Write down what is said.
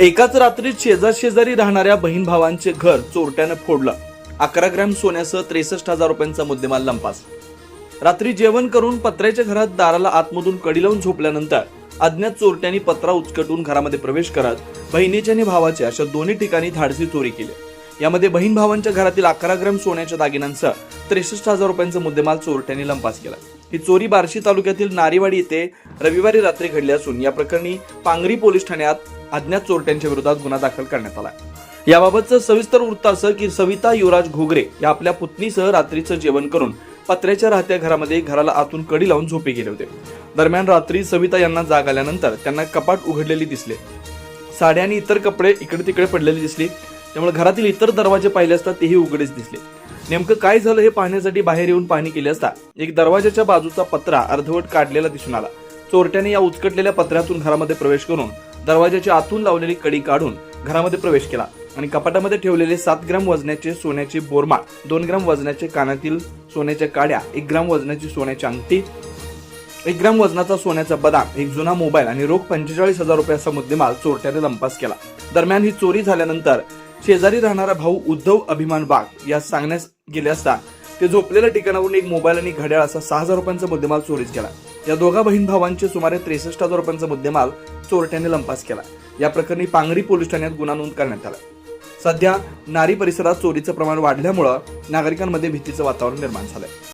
एकाच रात्रीत शेजार शेजारी राहणाऱ्या बहीण भावांचे घर चोरट्यानं फोडलं. अकरा ग्रॅम सोन्यासह त्रेसष्ट हजार रुपयांचा मुद्देमाल लंपास. रात्री जेवण करून पत्र्याच्या घरात दाराला आतमधून कडी लावून झोपल्यानंतर अज्ञात चोरट्यांनी पत्रा उचकटून घरामध्ये प्रवेश करत बहिणीच्या आणि भावाच्या अशा दोन्ही ठिकाणी धाडसी चोरी केली. यामध्ये बहीण भावांच्या घरातील अकरा ग्रॅम सोन्याच्या दागिन्यांसह त्रेसष्ट हजार रुपयांचा मुद्देमाल चोरट्यांनी लंपास केला. ही चोरी बार्शी तालुक्यातील नारीवाडी येथे रविवारी रात्री घडली असून या प्रकरणी पांगरी पोलीस ठाण्यात अज्ञात चोरट्यांच्या विरोधात गुन्हा दाखल करण्यात आला याबाबतचं सविस्तर वृत्त असं की सविता युवराज घोगरे या आपल्या पुतणीसह रात्रीचं जेवण करून पत्र्याच्या राहत्या घरामध्ये घराला आतून कडी लावून झोपे गेले होते. दरम्यान रात्री सविता यांना जाग आल्यानंतर त्यांना कपाट उघडलेली दिसले. साड्या आणि इतर कपडे इकडे तिकडे पडलेले दिसले. त्यामुळे घरातील इतर दरवाजे पाहिले असता तेही उघडेच दिसले. नेमकं काय झालं हे पाहण्यासाठी बाहेर येऊन पाहणी केली असता एक दरवाजाच्या बाजूचा पत्रा अर्धवट काढलेला दिसून आला. चोरट्याने या उचकटलेल्या पत्र्यातून घरामध्ये प्रवेश करून दरवाजाच्या आतून लावलेली कडी काढून घरामध्ये प्रवेश केला आणि कपाटामध्ये ठेवलेले सात ग्राम वजनाचे सोन्याचे बोरमाळ दोन ग्राम वजनाचे कानातील सोन्याच्या काड्या एक ग्राम वजनाची सोन्याची अंगठी एक ग्राम वजनाचा सोन्याचा बदाम एक जुना मोबाईल आणि रोख पंचेचाळीस हजार रुपयाचा मुद्देमाल चोरट्याने लंपास केला. दरम्यान ही चोरी झाल्यानंतर शेजारी राहणारा भाऊ उद्धव अभिमान बाग यास सांगण्यास गेले असता ते झोपलेल्या ठिकाणावरून एक मोबाईल आणि घड्याळ असा सहा हजार रुपयांचा मुद्देमाल चोरीस केला. या दोघा बहीण भावांचे सुमारे त्रेसष्ट हजार रुपयांचा मुद्देमाल चोरट्याने लंपास केला. या प्रकरणी पांगरी पोलीस ठाण्यात गुन्हा नोंद करण्यात आला. सध्या नारी परिसरात चोरीचं प्रमाण वाढल्यामुळं नागरिकांमध्ये भीतीचं वातावरण निर्माण झालंय.